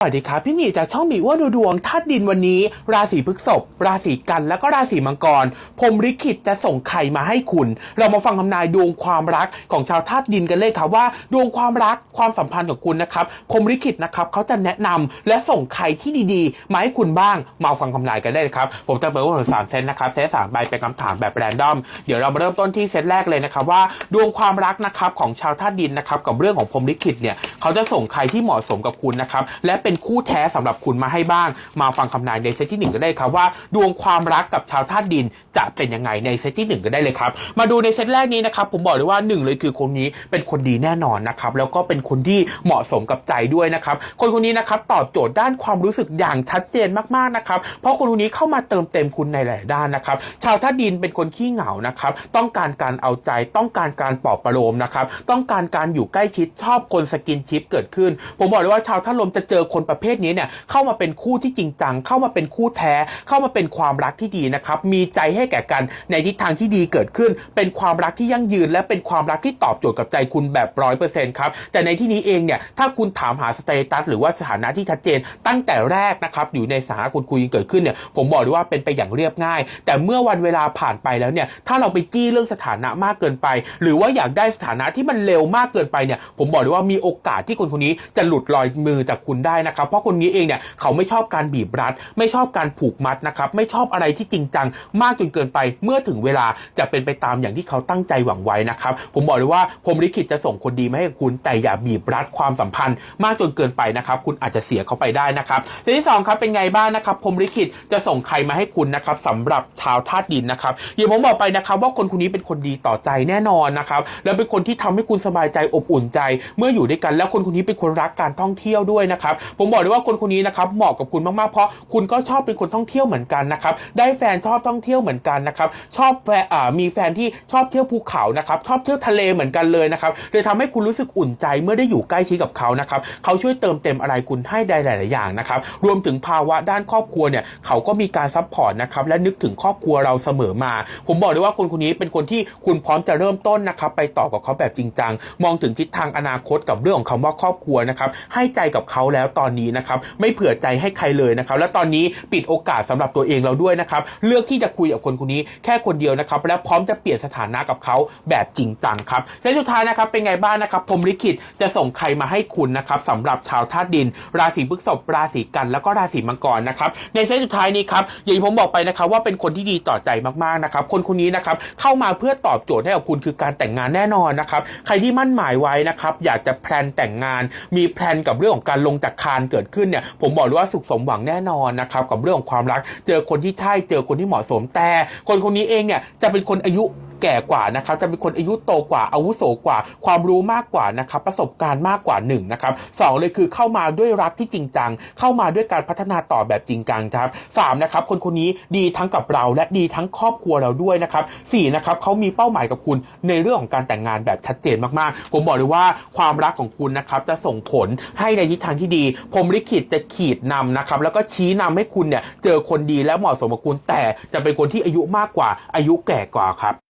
สวัสดีครับพี่หมีจากช่องหมีอ้วนดูดวงธาตุดินวันนี้ ราศีพฤษภราศีกันแล้วก็ราศีมังกรพรมลิขิตจะส่งใครมาให้คุณ เรามาฟังคำนายดวงความรักของชาวธาตุดินกันเลยครับว่า ดวงความรักความสัมพันธ์ของคุณนะครับพรมลิขิตนะครับเขาจะแนะนำและส่งใครที่ดีๆ มาให้คุณบ้างมาฟังคำนายกันได้เลยครับผมจะเปิดว่าสามเซตนะครับเซตสามใบเป็นคำถามแบบแรนดอมเดี๋ยวเรามาเริ่มต้นที่เซตแรกเลยนะครับว่า ดวงความรักนะครับของชาวธาตุดินนะครับกับเรื่องของพรมลิขิตเนี่ยเขาจะส่งใครที่เหมาะสมกับคุณนะครับและเป็นคู่แท้สำหรับคุณมาให้บ้าง มาฟังคำนายในเซตที่หนึ่งก็ได้ครับว่า ดวงความรักกับชาวธาตุดินจะเป็นยังไงในเซตที่หนึ่งก็ได้เลยครับ มาดูในเซตแรกนี้นะครับผมบอกเลยว่าหนึ่งเลยคือคนนี้เป็นคนดีแน่นอนนะครับแล้วก็เป็นคนที่เหมาะสมกับใจด้วยนะครับคนคนนี้นะครับตอบโจทย์ด้านความรู้สึกอย่างชัดเจนมากๆนะครับเพราะคนคนนี้เข้ามาเติมเต็มคุณในหลายด้านนะครับชาวธาตุดินเป็นคนขี้เหงานะครับต้องการการเอาใจต้องการการปลอบประโลมนะครับต้องการการอยู่ใกล้ชิดชอบคนสกินชิปเกิดขึ้น ผมบอกเลยว่าชาวธาตุลมจะเจอคนประเภทนี้เนี่ยเข้ามาเป็นคู่ที่จริงจัง เข้ามาเป็นคู่แท้ เข้ามาเป็นความรักที่ดีนะครับ มีใจให้แก่กันในทิศทางที่ดีเกิดขึ้น เป็นความรักที่ยั่งยืน และเป็นความรักที่ตอบโจทย์กับใจคุณแบบร้อยเปอร์เซ็นต์ครับ แต่ในที่นี้เองเนี่ย ถ้าคุณถามหาสเตตัสหรือว่าสถานะที่ชัดเจน ตั้งแต่แรกนะครับ อยู่ในสถานะคุณคุยกันเกิดขึ้นเนี่ย ผมบอกเลยว่าเป็นไปอย่างเรียบง่าย แต่เมื่อวันเวลาผ่านไปแล้วเนี่ย ถ้าเราไปจี้เรื่องสถานะมากเกินไป หรือว่าอยากได้สถานะที่มันเร็วมากเกินไปเนี่ย ผมบอกเลยว่ามีโอกาสที่คนคนนี้จะหลุดลอยมือจากคุณได้นะครับเพราะคนนี้เองเนี่ยเขาไม่ชอบการบีบรัด ไม่ชอบการผูกมัดนะครับไม่ชอบอะไรที่จริงจัง มากจนเกินไปเมื่อถึงเวลาจะเป็นไปตามอย่างที่เขาตั้งใจหวังไว้นะครับผมบอกเลยว่าพรมลิขิตจะส่งคนดีมาให้คุณแต่อย่าบีบรัดความสัมพันธ์ มากจนเกินไปนะครับคุณอาจจะเสียเขาไปได้นะครับเรื่งที่สองครับเป็นไงบ้างนะครับพรมลิขิตจะส่งใครมาให้คุณนะครับสำหรับชาวธาตุดินนะครับอย่างผมบอกไปนะครับว่าคนคนนี้เป็นคนดีต่อใจแน่นอนนะครับแล้วเป็นคนที่ทำให้คุณสบายใจอบอุ่นใจ เมื่ออยู่ด้วยกันแล้วคนคนนี้เป็นคนรักการท่องเที่ยวด้วยนะครับผมบอกเลยว่าคนคนนี้นะครับเหมาะกับคุณมากๆ เพราะคุณก็ชอบเป็นคนท่องเที่ยวเหมือนกันนะครับ ได้แฟนชอบท่องเที่ยวเหมือนกันนะครับ ชอบแฟนมีแฟนที่ชอบเที่ยวภูเขานะครับ ชอบเที่ยวทะเลเหมือนกันเลยนะครับ เลยทำให้คุณรู้สึกอุ่นใจเมื่อได้อยู่ใกล้ชิดกับเขานะครับ เขาช่วยเติมเต็มอะไรคุณให้ได้หลาย ๆ อย่างนะครับ รวมถึงภาวะด้านครอบครัวเนี่ย เขาก็มีการซัพพอร์ตนะครับ และนึกถึงครอบครัวเราเสมอมา ผมบอกเลยว่าคนคนนี้เป็นคนที่คุณพร้อมจะเริ่มต้นนะครับ ไปต่อกับเขาแบบจริงจัง มองถึงทิศทางอนาคตกับเรื่องของคำว่าครอบครัวนะครับ ให้ใจกับเขาแล้วตอนนี้นะครับไม่เผื่อใจให้ใครเลยนะครับและตอนนี้ปิดโอกาสสำหรับตัวเองเราด้วยนะครับเลือกที่จะคุยกับคนคนนี้แค่คนเดียวนะครับและพร้อมจะเปลี่ยนสถานะกับเขาแบบจริงจังครับและสุดท้ายนะครับเป็นไงบ้างนะครับพรมลิขิตจะส่งใครมาให้คุณนะครับสำหรับชาวธาตุดิน ราศีพฤษภราศีกัน แล้วก็ราศีมังกรนะครับในเซตสุดท้ายนี้ครับอย่างที่ผมบอกไปนะครับว่าเป็นคนที่ดีต่อใจมากๆนะครับคนคนนี้นะครับเข้ามาเพื่อตอบโจทย์ให้กับคุณคือการแต่งงานแน่นอนนะครับใครที่มั่นหมายไว้นะครับอยากจะแพลนแต่งงาน มีแพลนกับเรื่องของการลงจากคานเกิดขึ้นเนี่ยผมบอกเลยว่าสุขสมหวังแน่นอนนะครับกับเรื่องของความรัก เจอคนที่ใช่เจอคนที่เหมาะสมแต่ คนคนนี้เองเนี่ยจะเป็นคนอายุ แก่กว่านะครับจะเป็นคนอายุโตกว่าอาวุโสกว่า ความรู้มากกว่านะครับประสบการณ์มากกว่า1นงนะครับสองเลยคือเข้ามาด้วยรักที่จริงจัง เข้ามาด้วยการพัฒนาต่อแบบจริงจังครับสามนะครับคนคนนี้ดีทั้งกับเราและดีทั้งครอบครัวเราด้วยนะครับสี่นะครับเขามีเป้าหมายกับคุณในเรื่องของการแต่งงานแบบชัดเจนมากๆ ผมบอกเลยว่าความรักของคุณนะครับจะส่งผลให้ในทิศทางที่ดีผมลิขิตจะขีดนำนะครับแล้วก็ชี้นำให้คุณเนี่ยเจอคนดีและเหมาะสมกับคุณแต่จะเป็นคนที่อายุมากกว่าอายุแก่กว่าครับ